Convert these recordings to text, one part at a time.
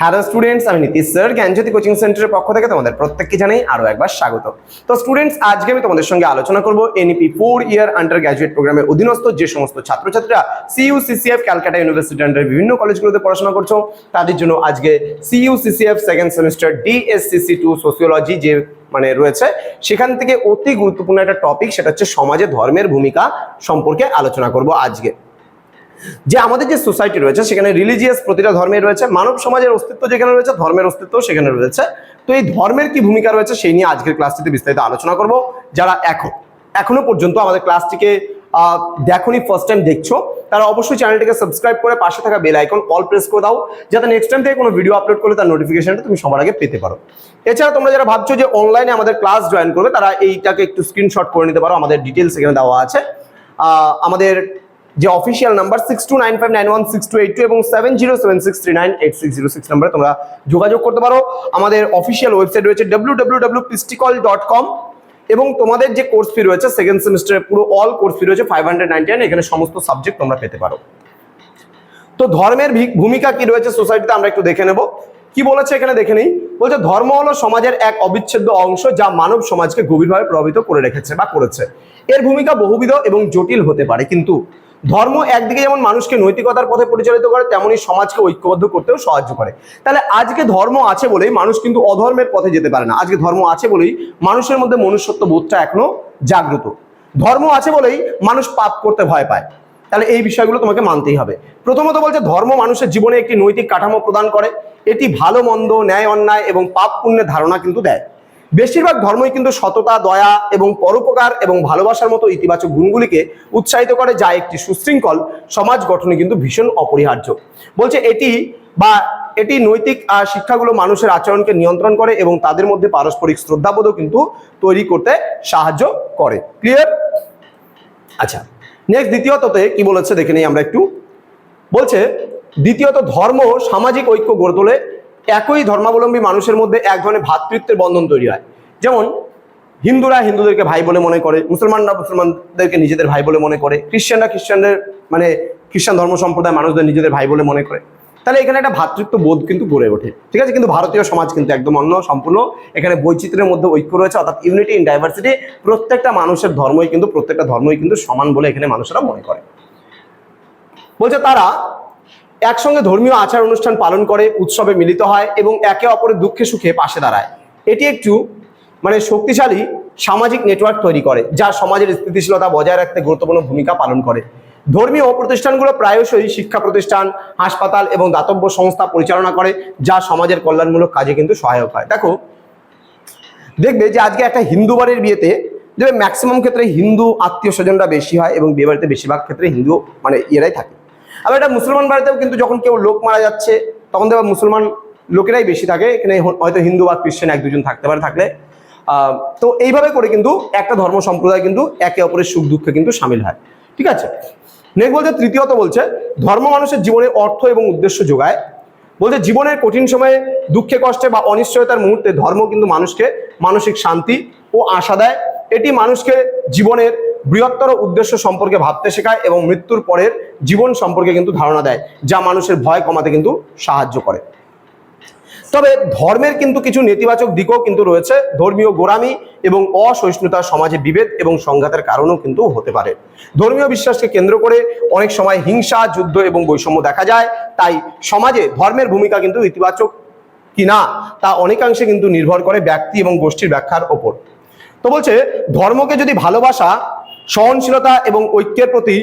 Hello students আমি Nitish sir জ্ঞানজ্যোতি coaching সেন্টারের পক্ষ থেকে তোমাদের প্রত্যেককে জানাই আরও একবার স্বাগত। তো স্টুডেন্টস আজকে আমি তোমাদের সঙ্গে আলোচনা করব NEP four year undergraduate প্রোগ্রামের অধীনস্থ যে সমস্ত ছাত্রছাত্রীরা CU CCF Calcutta University under বিভিন্ন কলেজগুলোতে পড়াশোনা করছ, তাদের জন্য আজকে CU CCF second semester DSCC two sociology যে মানে রয়েছে, সেখান থেকে অতি গুরুত্বপূর্ণ একটা টপিক সেটা হচ্ছে সমাজে ধর্মের ভূমিকা সম্পর্কে আলোচনা করব আজকে। যে আমাদের যে সোসাইটি রয়েছে, সেখানে রিলিজিয়াস প্রতিটা ধর্মের রয়েছে, মানব সমাজের অস্তিত্ব যেখানে রয়েছে, ধর্মের অস্তিত্ব সেখানে রয়েছে। তো এই ধর্মের কি ভূমিকা রয়েছে, সেই নিয়ে আজকের ক্লাসটিতে বিস্তারিত আলোচনা করব। যারা এখন এখনও পর্যন্ত আমাদের ক্লাসটিকে দেখোনি ফার্স্ট টাইম দেখছ, তারা অবশ্যই চ্যানেলটিকে সাবস্ক্রাইব করে পাশে থাকা বেল আইকন অল প্রেস করে দাও, যাতে নেক্সট টাইম থেকে কোনো ভিডিও আপলোড করলে তার নোটিফিকেশনটা তুমি সবার আগে পেতে পারো। এছাড়া তোমরা যারা ভাবছ যে অনলাইনে আমাদের ক্লাস জয়েন করবে, তারা এইটাকে একটু স্ক্রিনশট করে নিতে পারো, আমাদের ডিটেলস এখানে দেওয়া আছে। আমাদের যে official number six two nine five nine one six two eight two এবং seven zero seven six three nine eight six zero six নাম্বারে তোমরা যোগাযোগ করতে পারো। আমাদের অফিসিয়াল ওয়েবসাইট রয়েছে W W W pisticle dot com এবং তোমাদের যে কোর্স ফি রয়েছে সেকেন্ড সেমিস্টারে পুরো অল কোর্স ফি রয়েছে ফাইভ হান্ড্রেড নাইনটি এখানে সমস্ত সাবজেক্ট তোমরা পেতে পারো। তো ধর্মের ভূমিকা কি রয়েছে সোসাইটিতে আমরা একটু দেখে নেব। কি বলেছে এখানে দেখে নেই? বলছে, ধর্ম হলো সমাজের এক অবিচ্ছেদ্য অংশ যা মানব সমাজকে গভীরভাবে প্রভাবিত করে রেখেছে বা করেছে। এর ভূমিকা বহুবিধ এবং জটিল হতে পারে, কিন্তু ধর্ম একদিকে যেমন মানুষকে নৈতিকতার পথে পরিচালিত করে তেমনই সমাজকে ঐক্যবদ্ধ করতেও সাহায্য করে। তাহলে আজকে ধর্ম আছে বলেই মানুষ কিন্তু অধর্মের পথে যেতে পারে না। আজকে ধর্ম আছে বলেই মানুষের মধ্যে মনুষ্যত্ব বোধটা এখনও জাগ্রত। ধর্ম আছে বলেই মানুষ পাপ করতে ভয় পায়। তাহলে এই বিষয়গুলো তোমাকে মানতেই হবে। প্রথমত বলছে, ধর্ম মানুষের জীবনে একটি নৈতিক কাঠামো প্রদান করে। এটি ভালো, মন্দ, ন্যায়, অন্যায় এবং পাপ পুণ্যের ধারণা কিন্তু দেয়। বেশিরভাগ ধর্মই কিন্তু সততা, দয়া এবং পরোপকার এবং ভালোবাসার মতো ইতিবাচক গুণগুলিকে উৎসাহিত করে, যা একটি সুশৃঙ্খল সমাজ গঠনে কিন্তু ভীষণ অপরিহার্য। বলছে এটি বা এটি নৈতিক শিক্ষাগুলো মানুষের আচরণকে নিয়ন্ত্রণ করে এবং তাদের মধ্যে পারস্পরিক শ্রদ্ধাবোধও কিন্তু তৈরি করতে সাহায্য করে। ক্লিয়ার আচ্ছা নেক্সট দ্বিতীয়ততে কি বলেছে দেখে নিই আমরা একটু। বলছে, দ্বিতীয়ত ধর্ম সামাজিক ঐক্য গড়ে তোলে একই ধর্মাবলম্বী মানুষের মধ্যে এক ধরনের ভ্রাতৃত্বের বন্ধন তৈরি হয়। যেমন, হিন্দুরা হিন্দুদেরকে ভাই বলে মনে করে, মুসলমানরা মুসলমানদেরকে নিজেদের ভাই বলে মনে করে, খ্রিস্টানরা খ্রিস্টানদের মানে খ্রিস্টান ধর্ম সম্প্রদায় মানুষদের নিজেদের ভাই বলে মনে করে। তাহলে এখানে একটা ভ্রাতৃত্ব বোধ কিন্তু গড়ে ওঠে। ঠিক আছে? কিন্তু ভারতীয় সমাজ কিন্তু একদম অন্য, সম্পূর্ণ। এখানে বৈচিত্র্যের মধ্যে ঐক্য রয়েছে, অর্থাৎ ইউনিটি ইন ডাইভার্সিটি প্রত্যেকটা মানুষের ধর্মই কিন্তু, প্রত্যেকটা ধর্মই কিন্তু সমান বলে এখানে মানুষেরা মনে করে। বলছে তারা একসঙ্গে ধর্মীয় আচার অনুষ্ঠান পালন করে, উৎসবে মিলিত হয় এবং একে অপরের দুঃখে সুখে পাশে দাঁড়ায়। এটি একটু মানে শক্তিশালী সামাজিক নেটওয়ার্ক তৈরি করে, যা সমাজের স্থিতিশীলতা বজায় রাখতে গুরুত্বপূর্ণ ভূমিকা পালন করে। ধর্মীয় প্রতিষ্ঠানগুলো প্রায়শই শিক্ষা প্রতিষ্ঠান, হাসপাতাল এবং দাতব্য সংস্থা পরিচালনা করে, যা সমাজের কল্যাণমূলক কাজে কিন্তু সহায়ক হয়। দেখো, দেখবে যে আজকে একটা হিন্দু বাড়ির বিয়েতে, দেখবে ম্যাক্সিমাম ক্ষেত্রে হিন্দু আত্মীয় স্বজনরা বেশি হয় এবং বিয়ে বাড়িতে বেশিরভাগ ক্ষেত্রে হিন্দু মানে ইয়েরাই থাকে। আবার এটা মুসলমান বাড়িতেও কিন্তু যখন কেউ লোক মারা যাচ্ছে, তখন দেখবে মুসলমান লোকেরাই বেশি থাকে। এখানে হয়তো হিন্দু বা খ্রিস্টান এক দুজন থাকতে পারে, থাকলে। তো এইভাবে করে কিন্তু একটা ধর্ম সম্প্রদায় কিন্তু একে অপরের সুখ দুঃখে কিন্তু সামিল হয়। ঠিক আছে? নেক্সট বলছে, তৃতীয়ত বলছে, ধর্ম মানুষের জীবনে অর্থ এবং উদ্দেশ্য যোগায়। বলতে জীবনের কঠিন সময়ে দুঃখে, কষ্টে বা অনিশ্চয়তার মুহূর্তে ধর্ম কিন্তু মানুষকে মানসিক শান্তি ও আশা দেয়। এটি মানুষকে জীবনের বৃহত্তর উদ্দেশ্য সম্পর্কে ভাবতে শেখায় এবং মৃত্যুর পরের জীবন সম্পর্কে কিন্তু ধারণা দেয়, যা মানুষের ভয় কমাতে কিন্তু সাহায্য করে। তবে ধর্মের কিন্তু কিছু নেতিবাচক দিকও কিন্তু রয়েছে। ধর্মীয় গোড়ামি এবং অসহিষ্ণুতা সমাজে বিভেদ এবং সংঘাতের কারণও কিন্তু হতে পারে। ধর্মীয় বিশ্বাসকে কেন্দ্র করে অনেক সময় হিংসা, যুদ্ধ এবং বৈষম্য দেখা যায়। তাই সমাজে ধর্মের ভূমিকা কিন্তু ইতিবাচক কিনা তা অনেকাংশে কিন্তু নির্ভর করে ব্যক্তি এবং গোষ্ঠীর ব্যাখ্যার ওপর। তো বলছে, ধর্মকে যদি ভালোবাসা সহনশীলতা এবং ঐক্যের প্রতি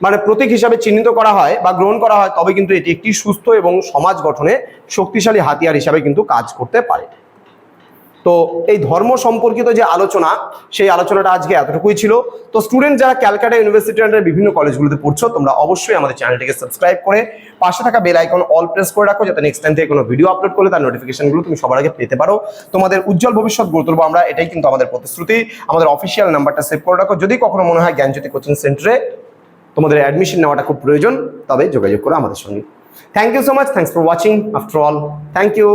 মানে প্রতীক হিসাবে চিহ্নিত করা হয় বা গ্রহণ করা হয় তবে কিন্তু এটি একটি সুস্থ এবং সমাজ গঠনে শক্তিশালী হাতিয়ার হিসাবে কিন্তু কাজ করতে পারে। তো এই ধর্ম সম্পর্কিত যে আলোচনা, সেই আলোচনাটা আজকে এতটুকুই ছিল। তো স্টুডেন্ট যারা ক্যালকাটা ইউনিভার্সিটি আন্ডার বিভিন্ন কলেজগুলোতে পড়ছো, তোমরা অবশ্যই আমাদের চ্যানেলটিকে সাবস্ক্রাইব করে পাশে থাকা বেল আইকন অল প্রেস করে রাখো, যাতে নেক্সট টাইম থেকে কোনো ভিডিও আপলোড করলে তার নোটিফিকেশনগুলো তুমি সবার আগে পেতে পারো। তোমাদের উজ্জ্বল ভবিষ্যৎ গড়ে তুলবো আমরা, এটাই কিন্তু আমাদের প্রতিশ্রুতি। আমাদের অফিসিয়াল নাম্বারটা সেভ করে রাখো। যদি কখনো মনে হয় জ্ঞানজ্যোতি কোচিং সেন্টারে তোমাদের অ্যাডমিশন নেওয়াটা খুব প্রয়োজন, তবে যোগাযোগ করো আমাদের সঙ্গে। Thank you so much thanks for watching after all thank you